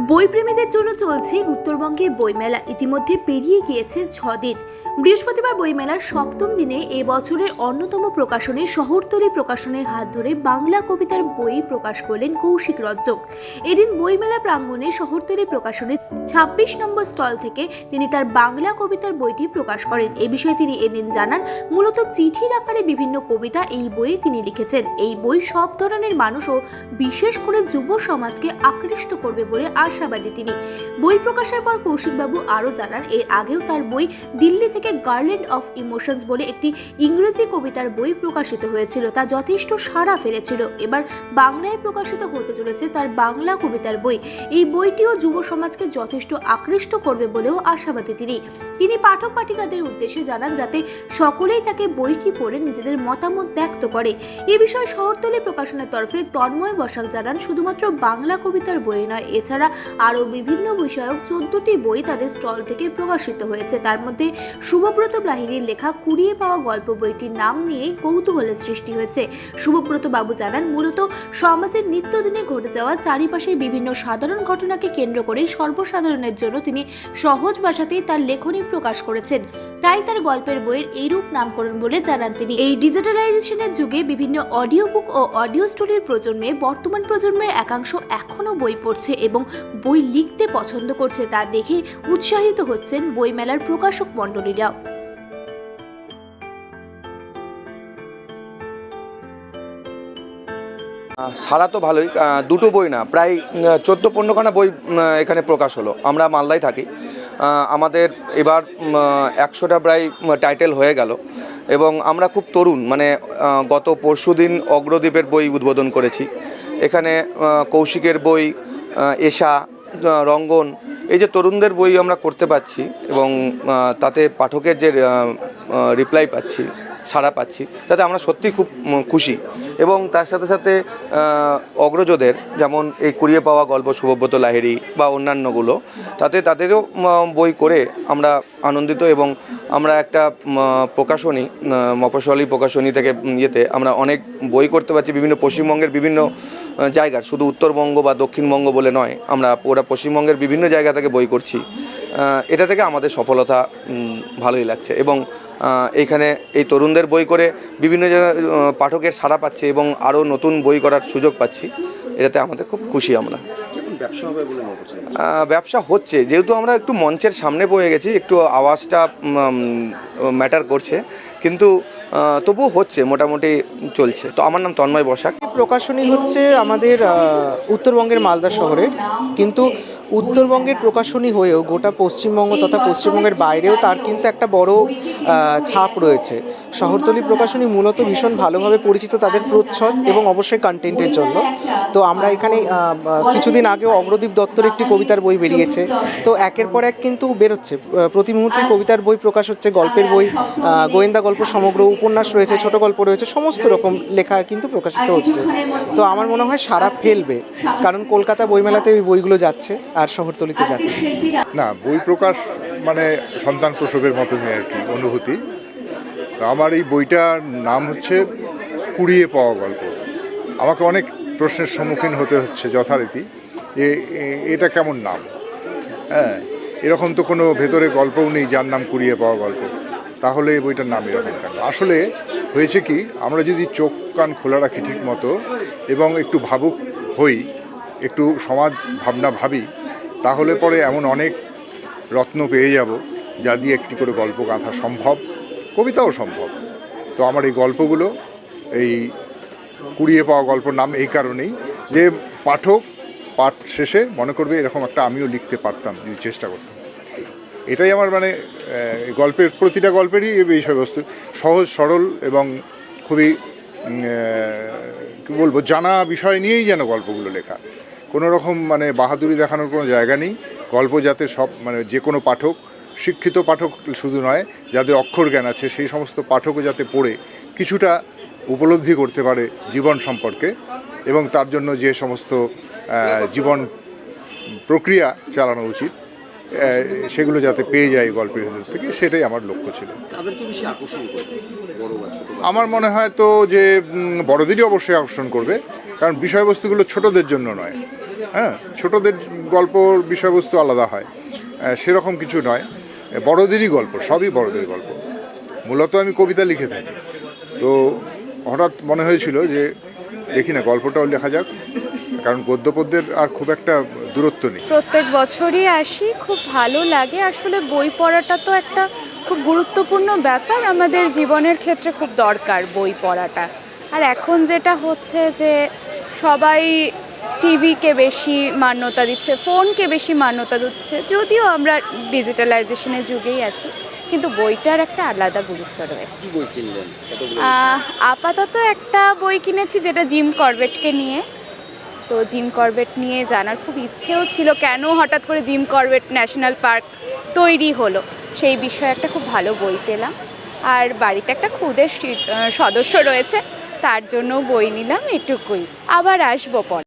বইপ্রেমীদের জন্য চলছে উত্তরবঙ্গে বইমেলা। ইতিমধ্যে পেরিয়ে গিয়েছে ছদিন। বৃহস্পতিবার বইমেলার সপ্তম দিনে এ বছরের অন্যতম প্রকাশনী শহরতলি প্রকাশনের হাত ধরে বাংলা কবিতার বই প্রকাশ করলেন কৌশিক রজ্জক। এদিন বইমেলা প্রাঙ্গণে শহরতলি প্রকাশনের ছাব্বিশ নম্বর স্টল থেকে তিনি তার বাংলা কবিতার বইটি প্রকাশ করেন। এ বিষয়ে তিনি এদিন জানান, মূলত চিঠির আকারে বিভিন্ন কবিতা এই বইয়ে তিনি লিখেছেন। এই বই সব ধরনের মানুষ ও বিশেষ করে যুব সমাজকে আকৃষ্ট করবে বলে আশাবাদী তিনি। বই প্রকাশের পর কৌশিকবাবু আরও জানান, এর আগেও তার বই দিল্লি থেকে গার্ল্যান্ড অফ ইমোশনস বলে একটি ইংরেজি কবিতার বই প্রকাশিত হয়েছিল। তা যথেষ্ট সাড়া ফেলেছিল। এবার বাংলায় প্রকাশিত হতে চলেছে তার বাংলা কবিতার বই। এই বইটিও যুব সমাজকে যথেষ্ট আকৃষ্ট করবে বলেও আশাবাদী তিনি। তিনি পাঠক পাঠিকাদের উদ্দেশ্যে জানান, যাতে সকলেই তাকে বইটি পড়ে নিজেদের মতামত ব্যক্ত করে। এ বিষয়ে শহরতলি প্রকাশনের তরফে তন্ময় বসাক জানান, শুধুমাত্র বাংলা কবিতার বই নয়, এছাড়া আরও বিভিন্ন বিষয়ক চোদ্দটি বই তাদের স্টল থেকে প্রকাশিত হয়েছে। তার মধ্যে শুভব্রত লাহিড়ির লেখা কুড়িয়ে পাওয়া গল্প বইটির নাম নিয়েই কৌতূহলের সৃষ্টি হয়েছে। শুভব্রত বাবু জানান, মূলত সমাজের নিত্যদিনে ঘটে যাওয়া চারিপাশের বিভিন্ন সাধারণ ঘটনাকে কেন্দ্র করে সর্বসাধারণের জন্য তিনি সহজ ভাষাতেই তার লেখনী প্রকাশ করেছেন। তাই তার গল্পের বইয়ের এইরূপ নামকরণ বলে জানান তিনি। এই ডিজিটালাইজেশনের যুগে বিভিন্ন অডিও বুক ও অডিও স্টোরির প্রজন্মে, বর্তমান প্রজন্মের একাংশ এখনও বই পড়ছে এবং বই লিখতে পছন্দ করছে তা দেখে উৎসাহিত হচ্ছেন বইমেলার প্রকাশক মণ্ডলীরাও সারা তো ভালোই দুটো বই না, প্রায় চোদ্দ পনেরোখানা বই এখানে প্রকাশ হলো। আমরা মালদায় থাকি। আমাদের এবার একশোটা প্রায় টাইটেল হয়ে গেল। এবং আমরা খুব তরুণ মানে গত পরশু দিন অগ্রদ্বীপের বই উদ্বোধন করেছি। এখানে কৌশিকের বই এশা রঙ্গন এই যে তরুণদের বই আমরা করতে পারছি এবং তাতে পাঠকের যে রিপ্লাই পাচ্ছি সাড়া পাচ্ছি তাতে আমরা সত্যি খুব খুশি। এবং তার সাথে সাথে অগ্রজদের যেমন এই কুড়িয়ে পাওয়া গল্প শুভব্রত লাহিড়ি বা অন্যান্যগুলো তাতে তাদেরও বই করে আমরা আনন্দিত এবং আমরা একটা প্রকাশনী উম, মফস্বলী প্রকাশনী থেকে ইয়েতে আমরা অনেক বই করতে পারছি বিভিন্ন পশ্চিমবঙ্গের বিভিন্ন জায়গার শুধু উত্তরবঙ্গ বা দক্ষিণবঙ্গ বলে নয় আমরা পুরো পশ্চিমবঙ্গের বিভিন্ন জায়গা থেকে বই করছি। এটা থেকে আমাদের সফলতা ভালোই লাগছে এবং এইখানে এই তরুণদের বই করে বিভিন্ন জায়গায় পাঠকের সাড়া পাচ্ছে এবং আরও নতুন বই করার সুযোগ পাচ্ছি। এটাতে আমাদের খুব খুশি আমরা। ব্যবসা হচ্ছে যেহেতু আমরা একটু মঞ্চের সামনে পড়ে গেছি একটু আওয়াজটা ম্যাটার করছে। কিন্তু তবুও হচ্ছে, মোটামুটি চলছে। তো আমার নাম তন্ময় বসাক। প্রকাশনী হচ্ছে আমাদের উত্তরবঙ্গের মালদা শহরে কিন্তু উত্তরবঙ্গের প্রকাশনী হয়েও গোটা পশ্চিমবঙ্গ তথা পশ্চিমবঙ্গের বাইরেও তার কিন্তু একটা বড় ছাপ রয়েছে। শহরতলি প্রকাশনী মূলত ভীষণ ভালোভাবে পরিচিত তাদের প্রচ্ছদ এবং অবশ্যই কন্টেন্টের জন্য। তো আমরা এখানে কিছুদিন আগেও অগ্রদীপ দত্তর একটি কবিতার বই বেরিয়েছে। তো একের পর এক কিন্তু বেরোচ্ছে। প্রতি মুহূর্তে কবিতার বই প্রকাশ হচ্ছে, গল্পের বই গোয়েন্দা গল্প, সমগ্র উপন্যাস রয়েছে, ছোট গল্প রয়েছে, সমস্ত রকম লেখা কিন্তু প্রকাশিত হচ্ছে। তো আমার মনে হয় সারা ফেলবে, কারণ কলকাতা বইমেলাতে ওই বইগুলো যাচ্ছে আর শহরতলিতে যাচ্ছে। না, বই প্রকাশ মানে সন্তান প্রসবের মতনই আর কি, অনুভূতি। আমার এই বইটার নাম হচ্ছে কুড়িয়ে পাওয়া গল্প। আমাকে অনেক প্রশ্নের সম্মুখীন হতে হচ্ছে যথারীতি। যে এটা কেমন নাম? হ্যাঁ এরকম তো কোনো ভেতরে গল্পও নেই যার নাম কুড়িয়ে পাওয়া গল্প। তাহলে এই বইটার নাম এরকম কেন? আসলে হয়েছে কি, আমরা যদি চোখ কান খোলা রাখি ঠিক মতো এবং একটু ভাবুক হই, একটু সমাজ ভাবনা ভাবি, তাহলে পরে এমন অনেক রত্ন পেয়ে যাব যা দিয়ে একটি করে গল্প গাঁথা সম্ভব। কবিতাও সম্ভব। তো আমার এই গল্পগুলো, এই কুড়িয়ে পাওয়া গল্প নাম এই কারণেই যে পাঠক পাঠ শেষে মনে করবে এরকম একটা আমিও লিখতে পারতাম, যদি চেষ্টা করতাম। এটাই আমার মানে গল্পের, প্রতিটা গল্পেরই এই বিষয়বস্তু। সহজ, সরল এবং খুবই কী বলব, জানা বিষয় নিয়েই যেন গল্পগুলো লেখা। কোনো রকম মানে বাহাদুরি দেখানোর কোনো জায়গা নেই। গল্প যাতে সব মানে যে কোনো পাঠক শিক্ষিত পাঠক শুধু নয় যাদের অক্ষর জ্ঞান আছে সেই সমস্ত পাঠকও যাতে পড়ে কিছুটা উপলব্ধি করতে পারে জীবন সম্পর্কে এবং তার জন্য যে সমস্ত জীবন প্রক্রিয়া চালানো উচিত সেগুলো যাতে পেয়ে যায় গল্পের ভেতর থেকে সেটাই আমার লক্ষ্য ছিল। আমার মনে হয় তো যে বড়দেরই অবশ্যই আকর্ষণ করবে কারণ বিষয়বস্তুগুলো ছোটদের জন্য নয়। হ্যাঁ ছোটদের গল্পর বিষয়বস্তু আলাদা হয় সেরকম কিছু নয়। বড়দেরই গল্প, সবই বড়দের গল্প। মূলত আমি কবিতা লিখে থাকি। তো হঠাৎ মনে হয়েছিল যে, দেখি না, গল্পটাও লেখা যাক, কারণ গদ্য পদ্যের আর খুব একটা দূরত্ব নেই। প্রত্যেক বছরই আসি, খুব ভালো লাগে। আসলে বই পড়াটা তো একটা খুব গুরুত্বপূর্ণ ব্যাপার। আমাদের জীবনের ক্ষেত্রে খুব দরকার বই পড়াটা। আর এখন যেটা হচ্ছে যে, সবাই টিভিকে বেশি মান্যতা দিচ্ছে ফোনকে বেশি মান্যতা দিচ্ছে যদিও আমরা ডিজিটালাইজেশনের যুগেই আছি কিন্তু বইটার একটা আলাদা গুরুত্ব রয়েছে। আপাতত একটা বই কিনেছি যেটা জিম করবেটকে নিয়ে। তো জিম করবেট নিয়ে জানার খুব ইচ্ছেও ছিল কেন হঠাৎ করে জিম করবেট ন্যাশনাল পার্ক তৈরি হলো সেই বিষয়ে একটা খুব ভালো বই পেলাম। আর বাড়িতে একটা খুদের সি- সদস্য রয়েছে তার জন্য বই নিলাম এটুকুই। আবার আসব পরে।